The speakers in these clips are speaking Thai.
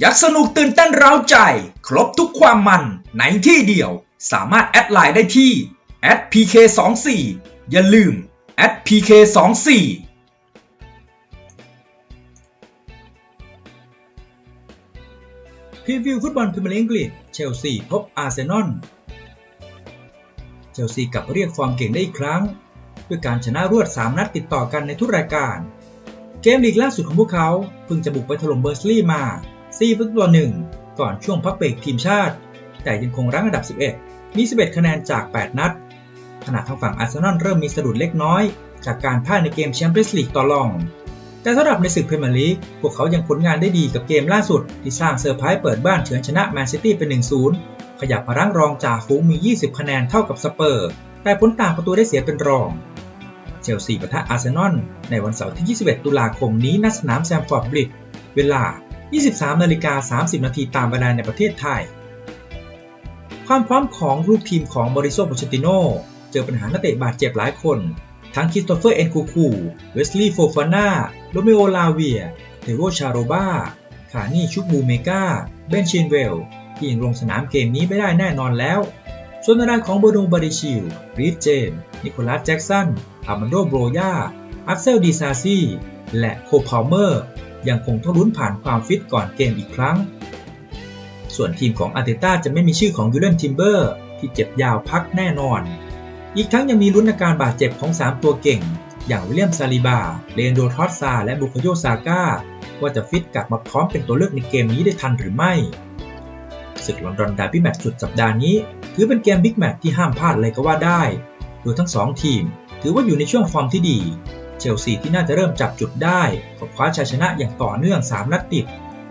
ยักสนุกตื่นเต้นเร้าใจ ครบทุกความมันในที่เดียว สามารถแอดไลน์ได้ที่ @pk24 อย่าลืม @pk24 พรีวิวฟุตบอลพรีเมียร์ลีกอังกฤษเชลซีพบอาร์เซนอลเชลซีกลับเรียกฟอร์มเก่งได้อีกครั้ง ด้วยการชนะรวด 3 นัดติดต่อกันในทุกรายการ เกมลีกล่าสุดของพวกเขาเพิ่งจะบุกไปถล่มเบอร์สลีย์มา 4ประตูต่อ1ก่อนช่วงพักเบรกทีมชาติ แต่ยังคงรั้งอันดับ 11 มี 11 คะแนนจาก 8 นัด ขณะทางฝั่งอาร์เซนอลเริ่มมีสะดุดเล็กน้อย จากการพ่ายในเกมแชมเปี้ยนส์ลีกต่อรอง แต่สำหรับในศึกพรีเมียร์ลีกพวกเขายังผลงานได้ดีกับเกมล่าสุด ที่สร้างเซอร์ไพรส์เปิดบ้านเฉือนชนะแมนซิตี้เป็น1-0 ขยับมารั้งรองจ่าฝูงมี 20 คะแนนเท่ากับสเปอร์ แต่ผลต่างประตูได้เสียเป็นรองเชลซีปะทะอาร์เซนอลในวันเสาร์ที่ 21 ตุลาคมนี้ณสนามแซมฟอร์ดบริดเวลา 23นาฬิกา30 นาทีตามเวลาในประเทศไทย ความพร้อมของลูกทีมของบริโซโปชติโนเจอปัญหานักเตะบาดเจ็บหลายคน ทั้งคริสโตเฟอร์เอ็นคูคู เวสลีย์โฟฟาน่า โรเมโอลาเวีย เทโรชาโรบาคานี่ชุกบูเมกา เบนชินเวล ที่ยังลงสนามเกมนี้ไม่ได้แน่นอนแล้ว ส่วนนด้านของเบอร์โดบาริชิล รีดเจม นิโคลัสแจ็กสันอามันโดโบรยาอักเซลดีซาซีและโคพาวเมอร์ ยังคงต้องลุ้นผ่านความฟิตก่อนเกมอีกครั้ง ส่วนทีมของอาร์เตต้าจะไม่มีชื่อของยูเลนทิมเบอร์ที่เจ็บยาวพักแน่นอน อีกทั้งยังมีลุ้นอาการบาดเจ็บของ 3 ตัวเก่ง อย่างวิลเลียมซาลิบา เลนโดทอสซา และบุคโยซาก้า ว่าจะฟิตกลับมาพร้อมเป็นตัวเลือกในเกมนี้ได้ทันหรือไม่ศึกลอนดอนดาร์บี้แมตช์สุดสัปดาห์นี้ ถือเป็นเกมบิ๊กแมตช์ที่ห้ามพลาดเลยก็ว่าได้ โดยทั้ง 2 ทีม ถือว่าอยู่ในช่วงฟอร์มที่ดี เชลซีที่น่าจะเริ่มจับจุดได้ก็คว้าชัยชนะอย่างต่อเนื่อง 3 นัดติด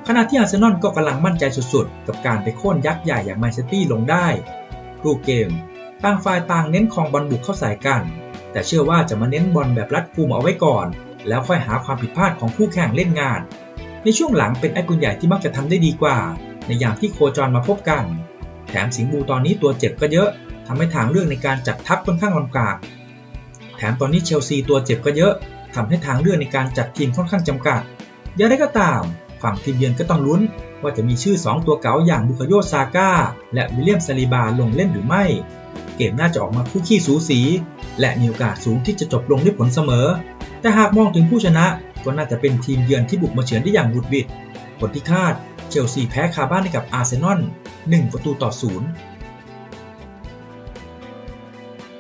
ขณะที่อาร์เซนอลก็กำลังมั่นใจสุดๆ กับการไปโค่นยักษ์ใหญ่อย่างแมนเชสเตอร์ลงได้รูปเกม ต่างฝ่ายต่างเน้นคองบอลบุกเข้าใส่กัน แต่เชื่อว่าจะมาเน้นบอลแบบรัดกุมเอาไว้ก่อน แล้วค่อยหาความผิดพลาดของคู่แข่งเล่นงาน ในช่วงหลังเป็นไอ้กุนใหญ่ที่มักจะทำได้ดีกว่า ในยางที่โคจรมาพบกัน แถมสิงบูตอนนี้ตัวเจ็บก็เยอะทำให้ทางเลือกในการจัดทัพค่อนข้างลำบาก ถมตอนนี้เชลซีตัวเจ็บก็เยอะทำให้ทางเลือกในการจัดทีมค่อนข้างจำกัด อย่างไรก็ตาม ฝั่งทีมเยือนก็ต้องลุ้น ว่าจะมีชื่อ 2 ตัวเก๋าอย่างบุคโยซาก้า และวิลเลียมซาลิบาลงเล่นหรือไม่ เกมน่าจะออกมาคู่ขี้สูสี และมีโอกาสสูงที่จะจบลงด้วยผลเสมอ แต่หากมองถึงผู้ชนะ ก็น่าจะเป็นทีมเยือนที่บุกมาเฉือนได้อย่างบุดบิดผลที่คาด เชลซีแพ้คาบ้านให้กับอาร์เซนอล1ประตูต่อศูนย์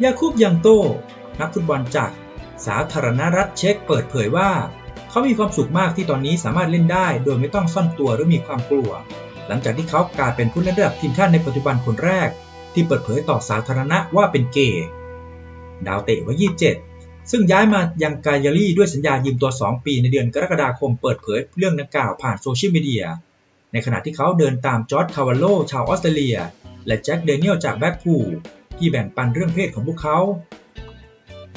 ยาคูบยังโต นักฟุตบอลจากสาธารณรัฐเช็กเปิดเผยว่า เขามีความสุขมากที่ตอนนี้สามารถเล่นได้ โดยไม่ต้องซ่อนตัวหรือมีความกลัว หลังจากที่เขากลายเป็นผู้เล่นระดับทีมชาติในปัจจุบันคนแรก ที่เปิดเผยต่อสาธารณะว่าเป็นเกย์ดาวเตะวัย27 ซึ่งย้ายมายังกายาลีด้วยสัญญายืมตัว 2 ปีในเดือนกรกฎาคมเปิดเผยเรื่องดังกล่าวผ่านโซเชียลมีเดียในขณะที่เขาเดินตามจอร์ดคาวาโลชาวออสเตรเลีย และแจ็คเดเนียลจากแบ็กพูลที่แบ่งปันเรื่องเพศของพวกเขา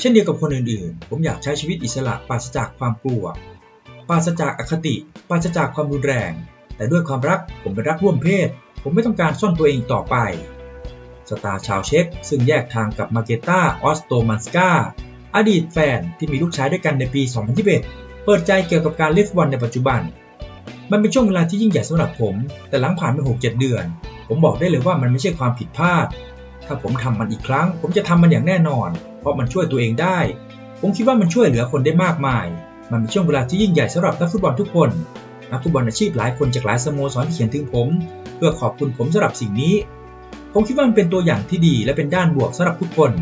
เช่นเดียวกับคนอื่นๆ ผมอยากใช้ชีวิตอิสระปราศจากความกลัว ปราศจากอคติ ปราศจากความรุนแรง แต่ด้วยความรักผมเป็นรักร่วมเพศ ผมไม่ต้องการซ่อนตัวเองต่อไป สตาร์ชาวเช็กซึ่งแยกทางกับมาเกตาออสโตมันสกาอดีตแฟนที่มีลูกชายด้วยกันในปี 2021 เปิดใจเกี่ยวกับการเล่นฟุตบอลในปัจจุบัน มันเป็นช่วงเวลาที่ยิ่งใหญ่สำหรับผม แต่หลังผ่านไป6-7 เดือน ผมบอกได้เลยว่ามันไม่ใช่ความผิดพลาด ถ้าผมทำมันอีกครั้ง ผมจะทำมันอย่างแน่นอน เพราะมันช่วยตัวเองได้ ผมคิดว่ามันช่วยเหลือคนได้มากมาย มันเป็นช่วงเวลาที่ยิ่งใหญ่สำหรับนักฟุตบอลทุกคน นักฟุตบอลอาชีพหลายคนจากหลายสโมสรเขียนถึงผม เพื่อขอบคุณผมสำหรับสิ่งนี้ ผมคิดว่ามันเป็นตัวอย่างที่ดีและเป็นด้านบวกสำหรับทุกคน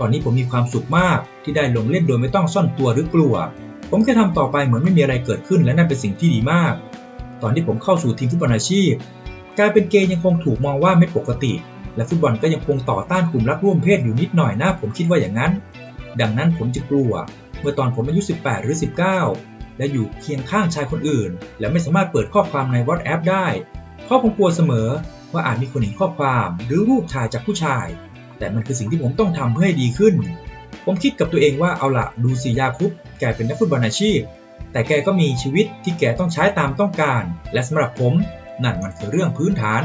ตอนนี้ผมมีความสุขมากที่ได้ลงเล่นโดยไม่ต้องซ่อนตัวหรือกลัว ผมแค่ทำต่อไปเหมือนไม่มีอะไรเกิดขึ้นและนั่นเป็นสิ่งที่ดีมาก ตอนที่ผมเข้าสู่ทีมฟุตบอลอาชีพ การเป็นเกย์ยังคงถูกมองว่าไม่ปกติ และฟุตบอลก็ยังคงต่อต้านกลุ่มรักร่วมเพศอยู่นิดหน่อยนะผมคิดว่าอย่างนั้น ดังนั้นผมจะกลัว เมื่อตอนผมอายุ 18 หรือ 19 และอยู่เคียงข้างชายคนอื่น และไม่สามารถเปิดข้อความใน WhatsApp ได้ เพราะผมกลัวเสมอว่าอาจมีคนเห็นข้อความหรือรูปถ่ายจากผู้ชาย แต่มันคือสิ่งที่ผมต้องทำเพื่อให้ดีขึ้น ผมคิดกับตัวเองว่าเอาละดูสิยาคุปแกเป็นนักฟุตบอลอาชีพ แต่แกก็มีชีวิตที่แกต้องใช้ตามต้องการ และสำหรับผมนั่นมันคือเรื่องพื้นฐาน